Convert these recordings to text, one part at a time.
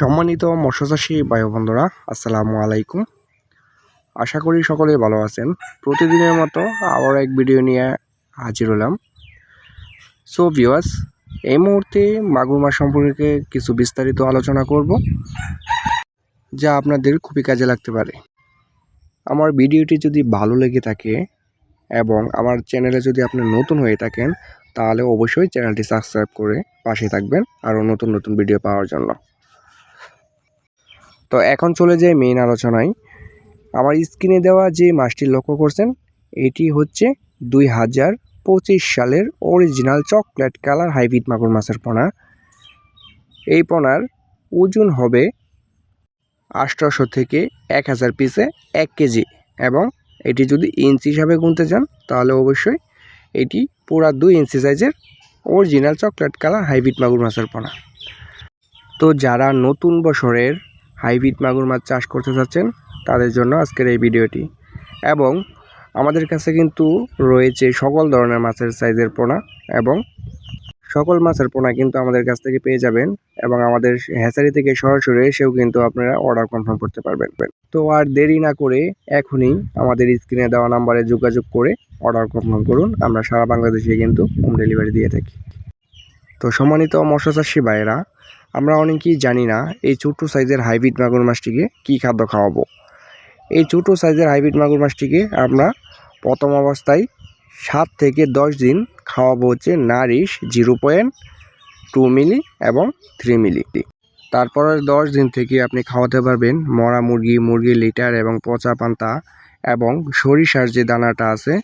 সম্মানিত মৎস্যচাষী ভাই ও বন্ধুরা আসসালামু আলাইকুম। আশা করি সকলে ভালো আছেন। প্রতিদিনের মতো আবার এক ভিডিও নিয়ে হাজির হলাম। সো ভিওয়াস এই মুহূর্তে মাগুর মাছ সম্পর্কে কিছু বিস্তারিত আলোচনা করব, যা আপনাদের খুবই কাজে লাগতে পারে। আমার ভিডিওটি যদি ভালো লেগে থাকে এবং আমার চ্যানেলে যদি আপনি নতুন হয়ে থাকেন, তাহলে অবশ্যই চ্যানেলটি সাবস্ক্রাইব করে পাশে থাকবেন আরও নতুন নতুন ভিডিও পাওয়ার জন্য। তো এখন চলে যাই মেইন আলোচনায়। আমার স্ক্রিনে দেওয়া যে মাছটি লক্ষ্য করছেন, এটি হচ্ছে দুই হাজার পঁচিশ সালের অরিজিনাল চকলেট কালার হাইব্রিড মাগুর মাছের পোনা। এই পোনার ওজন হবে আষ্টশো থেকে এক হাজার পিসে এক কেজি এবং এটি যদি ইঞ্চি হিসাবে গুনতে চান, তাহলে অবশ্যই এটি পুরা দুই ইঞ্চি সাইজের অরিজিনাল চকলেট কালার হাইব্রিড মাগুর মাছের পোনা। তো যারা নতুন বছরের হাইব্রিড মাগুর মাছ চাষ করতে চাচ্ছেন তাদের জন্য আজকের এই ভিডিওটি। এবং আমাদের কাছে কিন্তু রয়েছে সকল ধরনের মাছের সাইজের পোনা এবং সকল মাছের পোনা কিন্তু আমাদের কাছ থেকে পেয়ে যাবেন এবং আমাদের হ্যাচারি থেকে সরাসরি এসেও কিন্তু আপনারা অর্ডার কনফার্ম করতে পারবেন। তো আর দেরি না করে এখনই আমাদের স্ক্রিনে দেওয়া নাম্বারে যোগাযোগ করে অর্ডার কনফার্ম করুন। আমরা সারা বাংলাদেশে কিন্তু হোম ডেলিভারি দিয়ে থাকি। তো সম্মানিত মৎস্যচাষী ভাইয়েরা আমরা অনেকেই জানি না এই ছোটো সাইজের হাইব্রিড মাগুর মাছটিকে কী খাদ্য খাওয়াবো। এই ছোটো সাইজের হাইব্রিড মাগুর মাছটিকে আমরা প্রথম অবস্থায় সাত থেকে দশ দিন খাওয়াবো হচ্ছে nourish zero point two milli এবং থ্রি মিলি। তারপরে দশ দিন থেকে আপনি খাওয়াতে পারবেন মরা মুরগি মুরগি লিটার এবং পচা পান্তা এবং সরিষার যে দানাটা আছে,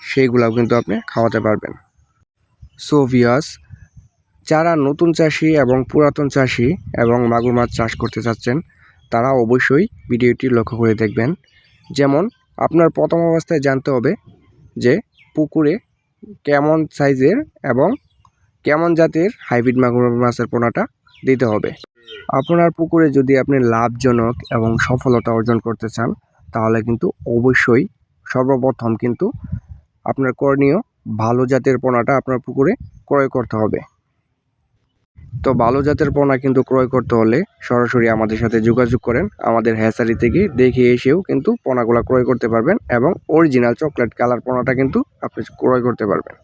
সেইগুলাও কিন্তু আপনি খাওয়াতে পারবেন। সো ভিয়াস যারা নতুন চাষি এবং পুরাতন চাষি এবং মাগুর মাছ চাষ করতে চাচ্ছেন, তারা অবশ্যই ভিডিওটি লক্ষ্য করে দেখবেন। যেমন, আপনার প্রথম অবস্থায় জানতে হবে যে পুকুরে কেমন সাইজের এবং কেমন জাতের হাইব্রিড মাগুর মাছের পোনাটা দিতে হবে। আপনার পুকুরে যদি আপনি লাভজনক এবং সফলতা অর্জন করতে চান, তাহলে কিন্তু অবশ্যই সর্বপ্রথম কিন্তু আপনার করণীয় ভালো জাতের পোনাটা আপনার পুকুরে ক্রয় করতে হবে। তো ভালো জাতের পোনা কিন্তু ক্রয় করতে হলে সরাসরি আমাদের সাথে যোগাযোগ করেন। আমাদের হ্যাচারি থেকে দেখে এসেও কিন্তু পোনাগুলো ক্রয় করতে পারবেন এবং অরিজিনাল চকলেট কালার পোনাটা কিন্তু আপনি ক্রয় করতে পারবেন।